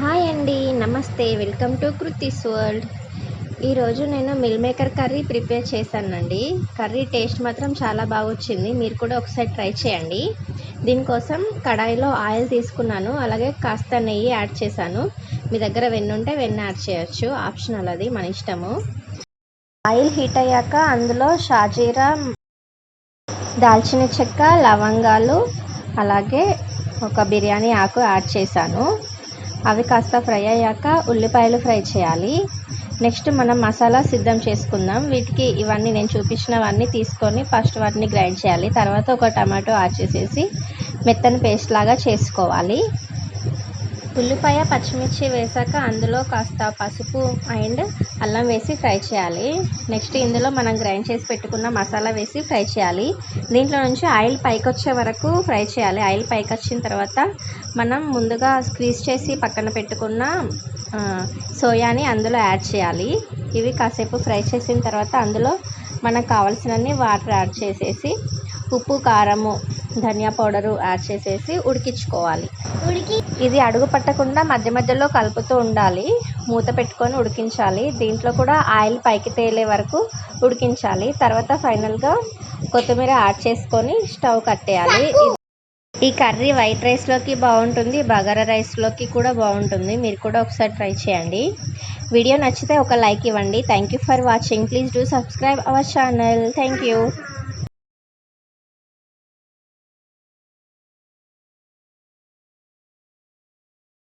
Hi అండి నమస్తే. Welcome to Kriti's world. ఈరోజు నేను మిల్ మేకర్ కర్రీ ప్రిపేర్ చేశానండి. కర్రీ టేస్ట్ మాత్రం చాలా బాగా వచ్చింది మీరు కూడా ఒకసారి ట్రై చేయండి. దీనికోసం కడాయిలో ఆయిల్ తీసుకున్నాను. అలాగే కాస్త నెయ్యి యాడ్ చేశాను. మీ దగ్గర వెన్న ఉంటే వెన్న యాడ్ చేయొచ్చు. ఆప్షనల్ అది మన ఇష్టము. ఆయిల్ హీట్ అయ్యాక అందులో షాజీరా దాల్చిన చెక్క లవంగాలు అలాగే ఒక బిర్యానీ ఆకు యాడ్ చేశాను. అవి కాస్త ఫ్రై అయ్యాక ఉల్లిపాయలు ఫ్రై చేయాలి. నెక్స్ట్ మనం మసాలా సిద్ధం చేసుకుందాం. వీటికి ఇవన్నీ నేను చూపించినవన్నీ తీసుకొని ఫస్ట్ వాటిని గ్రైండ్ చేయాలి. తర్వాత ఒక టమాటో యాడ్ చేసేసి మెత్తని పేస్ట్ లాగా చేసుకోవాలి. ఉల్లిపాయ పచ్చిమిర్చి వేసాక అందులో కాస్త పసుపు అండ్ అల్లం వేసి ఫ్రై చేయాలి. నెక్స్ట్ ఇందులో మనం గ్రైండ్ చేసి పెట్టుకున్న మసాలా వేసి ఫ్రై చేయాలి. దీంట్లో నుంచి ఆయిల్ పైకి వచ్చే వరకు ఫ్రై చేయాలి. ఆయిల్ పైకి వచ్చిన తర్వాత మనం ముందుగా స్క్వీజ్ చేసి పక్కన పెట్టుకున్న సోయాని అందులో యాడ్ చేయాలి. ఇవి కాసేపు ఫ్రై చేసిన తర్వాత అందులో మనకు కావాల్సినన్ని వాటర్ యాడ్ చేసేసి ఉప్పు కారము ధనియా పౌడరు యాడ్ చేసేసి ఉడికించుకోవాలి. ఉడికి ఇది అడుగు పట్టకుండా మధ్య మధ్యలో కలుపుతూ ఉండాలి. మూత పెట్టుకొని ఉడికించాలి. దీంట్లో కూడా ఆయిల్ పైకి తేలే వరకు ఉడికించాలి. తర్వాత ఫైనల్గా కొత్తిమీర యాడ్ చేసుకొని స్టవ్ కట్టేయాలి. ఈ కర్రీ వైట్ రైస్లోకి బాగుంటుంది. బగారా రైస్లోకి కూడా బాగుంటుంది. మీరు కూడా ఒకసారి ట్రై చేయండి. వీడియో నచ్చితే ఒక లైక్ ఇవ్వండి. Thank you for watching please do subscribe our channel thank you